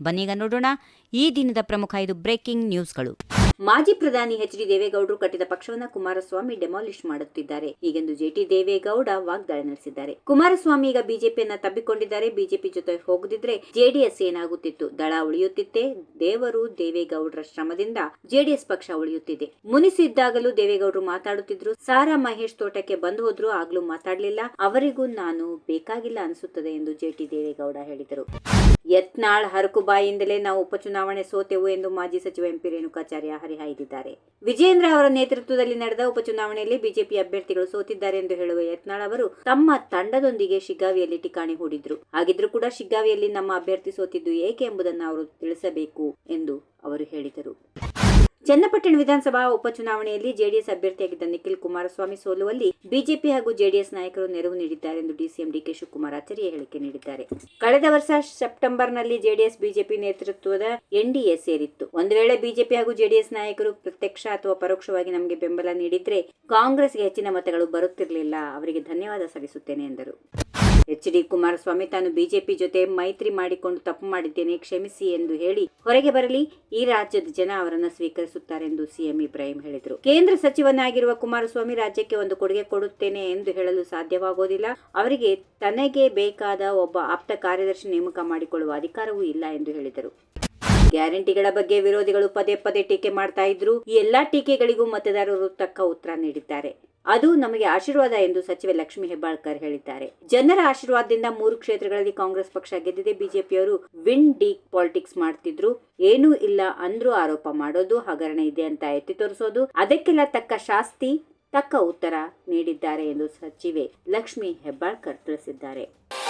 ಬನ್ನೀಗ ನೋಡೋಣ. ಈ ದಿನದ ಪ್ರಮುಖ ಐದು ಬ್ರೇಕಿಂಗ್ ನ್ಯೂಸ್ಗಳು. ಮಾಜಿ ಪ್ರಧಾನಿ ಎಚ್ ಡಿ ದೇವೇಗೌಡರು ಕಟ್ಟಿದ ಪಕ್ಷವನ್ನ ಕುಮಾರಸ್ವಾಮಿ ಡೆಮಾಲಿಷ್ ಮಾಡುತ್ತಿದ್ದಾರೆ. ಹೀಗೆಂದು ಜೆಟಿ ದೇವೇಗೌಡ ವಾಗ್ದಾಳಿ ನಡೆಸಿದ್ದಾರೆ. ಕುಮಾರಸ್ವಾಮಿ ಈಗ ಬಿಜೆಪಿಯನ್ನ ತಬ್ಬಿಕೊಂಡಿದ್ದಾರೆ. ಬಿಜೆಪಿ ಜೊತೆ ಹೋಗದಿದ್ರೆ ಜೆಡಿಎಸ್ ಏನಾಗುತ್ತಿತ್ತು? ದಳ ಉಳಿಯುತ್ತಿತ್ತೆ? ದೇವರು ದೇವೇಗೌಡರ ಶ್ರಮದಿಂದ ಜೆಡಿಎಸ್ ಪಕ್ಷ ಉಳಿಯುತ್ತಿದೆ. ಮುನಿಸಿದ್ದಾಗಲೂ ದೇವೇಗೌಡರು ಮಾತಾಡುತ್ತಿದ್ರು. ಸಾರಾ ಮಹೇಶ್ ತೋಟಕ್ಕೆ ಬಂದು ಹೋದ್ರು ಆಗ್ಲೂ ಮಾತಾಡ್ಲಿಲ್ಲ. ಅವರಿಗೂ ನಾನು ಬೇಕಾಗಿಲ್ಲ ಅನಿಸುತ್ತದೆ ಎಂದು ಜೆಟಿ ದೇವೇಗೌಡ ಹೇಳಿದರು. ಯತ್ನಾಳ್ ಹರಕುಬಾಯಿಂದಲೇ ನಾವು ಉಪಚುನಾವಣೆ ಸೋತೆವು ಎಂದು ಮಾಜಿ ಸಚಿವ ಎಂಪಿ ರೇಣುಕಾಚಾರ್ಯ ಹರಿಹಾಯ್ದಿದ್ದಾರೆ. ವಿಜೇಂದ್ರ ಅವರ ನೇತೃತ್ವದಲ್ಲಿ ನಡೆದ ಉಪಚುನಾವಣೆಯಲ್ಲಿ ಬಿಜೆಪಿ ಅಭ್ಯರ್ಥಿಗಳು ಸೋತಿದ್ದಾರೆ ಎಂದು ಹೇಳುವ ಯತ್ನಾಳ್ ಅವರು ತಮ್ಮ ತಂಡದೊಂದಿಗೆ ಶಿಗ್ಗಾವಿಯಲ್ಲಿ ಠಿಕಾಣಿ ಹೂಡಿದ್ರು. ಹಾಗಿದ್ರೂ ಕೂಡ ಶಿಗ್ಗಾವಿಯಲ್ಲಿ ನಮ್ಮ ಅಭ್ಯರ್ಥಿ ಸೋತಿದ್ದು ಏಕೆ ಎಂಬುದನ್ನು ಅವರು ತಿಳಿಸಬೇಕು ಎಂದು ಅವರು ಹೇಳಿದರು. ಚನ್ನಪಟ್ಟಣ ವಿಧಾನಸಭಾ ಉಪಚುನಾವಣೆಯಲ್ಲಿ ಜೆಡಿಎಸ್ ಅಭ್ಯರ್ಥಿಯಾಗಿದ್ದ ನಿಖಿಲ್ ಕುಮಾರಸ್ವಾಮಿ ಸೋಲುವಲ್ಲಿ ಬಿಜೆಪಿ ಹಾಗೂ ಜೆಡಿಎಸ್ ನಾಯಕರು ನೆರವು ನೀಡಿದ್ದಾರೆ ಎಂದು ಡಿಸಿಎಂ ಡಿಕೆ ಶಿವಕುಮಾರ್ ಆಚಾರ್ಯ ಹೇಳಿಕೆ ನೀಡಿದ್ದಾರೆ. ಕಳೆದ ವರ್ಷ ಸೆಪ್ಟೆಂಬರ್ನಲ್ಲಿ ಜೆಡಿಎಸ್ ಬಿಜೆಪಿ ನೇತೃತ್ವದ ಎನ್ಡಿಎ ಸೇರಿತ್ತು. ಒಂದು ವೇಳೆ ಬಿಜೆಪಿ ಹಾಗೂ ಜೆಡಿಎಸ್ ನಾಯಕರು ಪ್ರತ್ಯಕ್ಷ ಅಥವಾ ಪರೋಕ್ಷವಾಗಿ ನಮಗೆ ಬೆಂಬಲ ನೀಡಿದ್ರೆ ಕಾಂಗ್ರೆಸ್ಗೆ ಹೆಚ್ಚಿನ ಮತಗಳು ಬರುತ್ತಿರಲಿಲ್ಲ. ಅವರಿಗೆ ಧನ್ಯವಾದ ಸಲ್ಲಿಸುತ್ತೇನೆ ಎಂದರು. ಡಿ ಕುಮಾರಸ್ವಾಮಿ ತಾನು ಬಿಜೆಪಿ ಜೊತೆ ಮೈತ್ರಿ ಮಾಡಿಕೊಂಡು ತಪ್ಪು ಮಾಡಿದ್ದೇನೆ, ಕ್ಷಮಿಸಿ ಎಂದು ಹೇಳಿ ಹೊರಗೆ ಬರಲಿ. ಈ ರಾಜ್ಯದ ಜನ ಅವರನ್ನು ಸ್ವೀಕರಿಸುತ್ತಾರೆಂದು ಸಿಎಂ ಇಬ್ರಾಹಿಂ ಹೇಳಿದರು. ಕೇಂದ್ರ ಸಚಿವನಾಗಿರುವ ಕುಮಾರಸ್ವಾಮಿ ರಾಜ್ಯಕ್ಕೆ ಒಂದು ಕೊಡುಗೆ ಕೊಡುತ್ತೇನೆ ಎಂದು ಹೇಳಲು ಸಾಧ್ಯವಾಗುವುದಿಲ್ಲ ಅವರಿಗೆ ತನಗೆ ಬೇಕಾದ ಒಬ್ಬ ಆಪ್ತ ಕಾರ್ಯದರ್ಶಿ ನೇಮಕ ಮಾಡಿಕೊಳ್ಳುವ ಅಧಿಕಾರವೂ ಇಲ್ಲ ಎಂದು ಹೇಳಿದರು. ಗ್ಯಾರಂಟಿಗಳ ಬಗ್ಗೆ ವಿರೋಧಿಗಳು ಪದೇ ಪದೇ ಟೀಕೆ ಮಾಡ್ತಾ ಇದ್ರು. ಈ ಎಲ್ಲಾ ಟೀಕೆಗಳಿಗೂ ಮತದಾರರು ತಕ್ಕ ಉತ್ತರ ನೀಡಿದ್ದಾರೆ. ಅದು ನಮಗೆ ಆಶೀರ್ವಾದ ಎಂದು ಸಚಿವೆ ಲಕ್ಷ್ಮಿ ಹೆಬ್ಬಾಳ್ಕರ್ ಹೇಳಿದ್ದಾರೆ. ಜನರ ಆಶೀರ್ವಾದದಿಂದ ಮೂರು ಕ್ಷೇತ್ರಗಳಲ್ಲಿ ಕಾಂಗ್ರೆಸ್ ಪಕ್ಷ ಗೆದ್ದಿದೆ. ಬಿಜೆಪಿಯವರು ವಿನ್ ಡಿ ಪಾಲಿಟಿಕ್ಸ್ ಮಾಡ್ತಿದ್ರು. ಏನೂ ಇಲ್ಲ ಅಂದ್ರೂ ಆರೋಪ ಮಾಡೋದು, ಹಗರಣ ಇದೆ ಅಂತ ಎತ್ತಿ ತೋರಿಸೋದು. ಅದಕ್ಕೆಲ್ಲ ತಕ್ಕ ಶಾಸ್ತಿ, ತಕ್ಕ ಉತ್ತರ ನೀಡಿದ್ದಾರೆ ಎಂದು ಸಚಿವೆ ಲಕ್ಷ್ಮಿ ಹೆಬ್ಬಾಳ್ಕರ್ ತಿಳಿಸಿದ್ದಾರೆ.